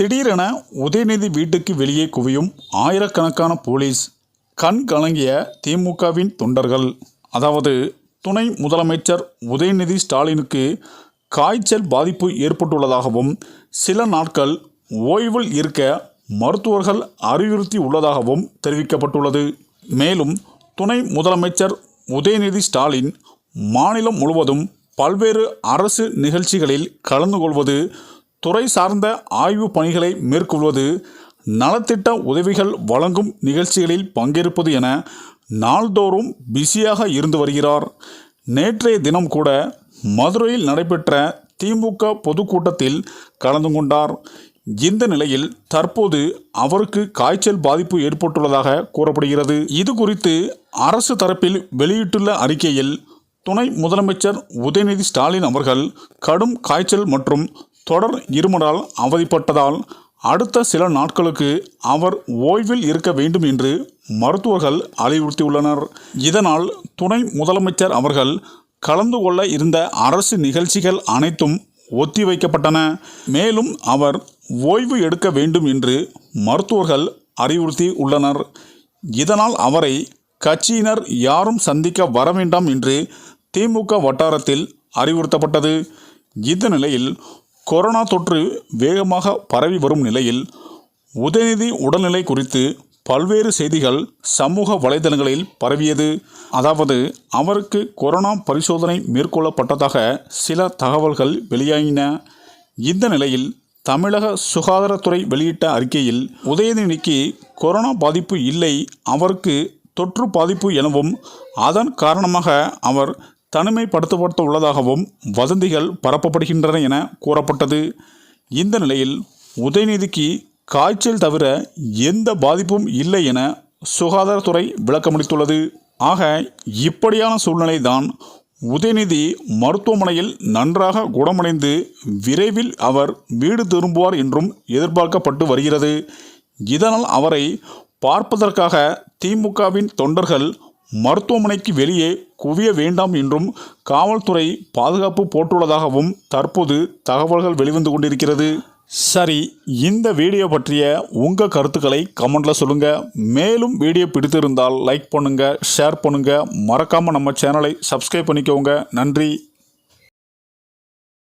திடீரென உதயநிதி வீட்டுக்கு வெளியே குவியும் ஆயிரக்கணக்கான போலீஸ் கண் கலங்கிய திமுகவின் தொண்டர்கள். அதாவது துணை முதலமைச்சர் உதயநிதி ஸ்டாலினுக்கு காய்ச்சல் பாதிப்பு ஏற்பட்டுள்ளதாகவும் சில நாட்கள் ஓய்வில் இருக்க மருத்துவர்கள் அறிவுறுத்தி உள்ளதாகவும் தெரிவிக்கப்பட்டுள்ளது. மேலும் துணை முதலமைச்சர் உதயநிதி ஸ்டாலின் மாநிலம் முழுவதும் பல்வேறு அரசு நிகழ்ச்சிகளில் கலந்து கொள்வது துறை சார்ந்த ஆய்வு பணிகளை மேற்கொள்வது நலத்திட்ட உதவிகள் வழங்கும் நிகழ்ச்சிகளில் பங்கேற்பது என நாள்தோறும் பிஸியாக இருந்து வருகிறார். நேற்றைய தினம் கூட மதுரையில் நடைபெற்ற திமுக பொதுக்கூட்டத்தில் கலந்து கொண்டார். இந்த நிலையில் தற்போது அவருக்கு காய்ச்சல் பாதிப்பு ஏற்பட்டுள்ளதாக கூறப்படுகிறது. இது குறித்து அரசு தரப்பில் வெளியிட்டுள்ள அறிக்கையில் துணை முதலமைச்சர் உதயநிதி ஸ்டாலின் அவர்கள் கடும் காய்ச்சல் மற்றும் தொடர் இருமலால் அவதிப்பட்டதால் அடுத்த சில நாட்களுக்கு அவர் ஓய்வில் இருக்க வேண்டும் என்று மருத்துவர்கள் அறிவுறுத்தியுள்ளனர். இதனால் துணை முதலமைச்சர் அவர்கள் கலந்து கொள்ள இருந்த அரசு நிகழ்ச்சிகள் அனைத்தும் ஒத்திவைக்கப்பட்டன. மேலும் அவர் ஓய்வு எடுக்க வேண்டும் என்று மருத்துவர்கள் அறிவுறுத்தி உள்ளனர். இதனால் அவரை கட்சியினர் யாரும் சந்திக்க வர வேண்டாம் என்று திமுக வட்டாரத்தில் அறிவுறுத்தப்பட்டது. இந்த நிலையில் கொரோனா தொற்று வேகமாக பரவி வரும் நிலையில் உதயநிதி உடல்நிலை குறித்து பல்வேறு செய்திகள் சமூக வலைதளங்களில் பரவியது. அதாவது அவருக்கு கொரோனா பரிசோதனை மேற்கொள்ளப்பட்டதாக சில தகவல்கள் வெளியாகின. இந்த நிலையில் தமிழக சுகாதாரத்துறை வெளியிட்ட அறிக்கையில் உதயநிதிக்கு கொரோனா பாதிப்பு இல்லை அவருக்கு தொற்று பாதிப்பு எனவும் அதன் காரணமாக அவர் தனிமைப்படுத்தப்பட்டு உள்ளதாகவும் வதந்திகள் பரப்பப்படுகின்றன என கூறப்பட்டது. இந்த நிலையில் உதயநிதிக்கு காய்ச்சல் தவிர எந்த பாதிப்பும் இல்லை என சுகாதாரத்துறை விளக்கமளித்துள்ளது. ஆக இப்படியான சூழ்நிலை தான் உதயநிதி மருத்துவமனையில் நன்றாக குணமடைந்து விரைவில் அவர் வீடு திரும்புவார் என்றும் எதிர்பார்க்கப்பட்டு வருகிறது. இதனால் அவரை பார்ப்பதற்காக திமுகவின் தொண்டர்கள் மருத்துவமனைக்கு வெளியே குவிய வேண்டாம் என்றும் காவல்துறை பாதுகாப்பு போட்டுள்ளதாகவும் தற்போது தகவல்கள் வெளிவந்து கொண்டிருக்கிறது. சரி இந்த வீடியோ பற்றிய உங்கள் கருத்துக்களை கமெண்ட்டில் சொல்லுங்கள் மேலும் வீடியோ பிடித்திருந்தால் லைக் பண்ணுங்கள் ஷேர் பண்ணுங்கள் மறக்காமல் நம்ம சேனலை சப்ஸ்கிரைப் பண்ணிக்கோங்க. நன்றி.